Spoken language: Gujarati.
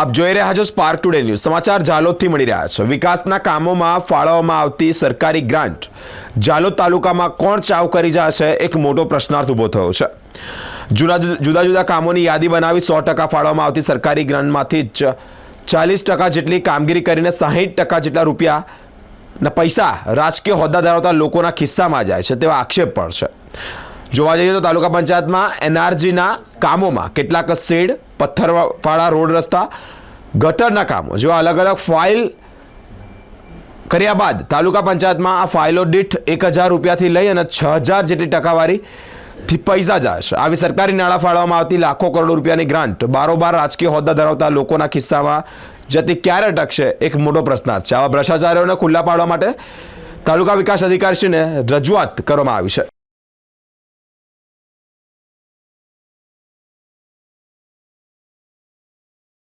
આપ જોઈ રહ્યા છો સ્પાર્ક ટુડે ન્યૂઝ સમાચાર જાલોદથી મળી રહ્યા છે. વિકાસના કામોમાં ફાળવવામાં આવતી સરકારી ગ્રાન્ટ. જાલોદ તાલુકામાં કોણ ચાવ કરી જશે? એક મોટો પ્રશ્નાર્થ ઊભો થયો છે. જુદા જુદા જુદા કામોની યાદી બનાવી સો ટકા ફાળવવામાં આવતી સરકારી ગ્રાન્ટમાંથી જ ચાલીસ ટકા જેટલી કામગીરી કરીને સાહીઠ ટકા જેટલા રૂપિયાના પૈસા રાજકીય હોદ્દા ધરાવતા લોકોના ખિસ્સામાં જાય છે તેવા આક્ષેપ પણ છે. જોવા જઈએ તો તાલુકા પંચાયતમાં એનઆરજીના કામોમાં કેટલાક શેડ પથ્થરવાળા રોડ રસ્તા ગટરના કામો. જેવા અલગ અલગ ફાઇલ કર્યા બાદ તાલુકા પંચાયતમાં આ ફાઇલો દીઠ એક હજાર રૂપિયાથી લઈ અને છ હજાર જેટલી ટકાવારીથી પૈસા જશે આવી સરકારી નાણાં ફાળવવામાં આવતી લાખો કરોડો રૂપિયાની ગ્રાન્ટ. બારોબાર રાજકીય હોદ્દા ધરાવતા લોકોના ખિસ્સામાં જતી ક્યારે ટકશે એક મોટો પ્રશ્નાર્થ છે. આવા ભ્રષ્ટાચારીઓને ખુલ્લા પાડવા માટે તાલુકા વિકાસ અધિકારીશ્રીને રજૂઆત કરવામાં આવી છે.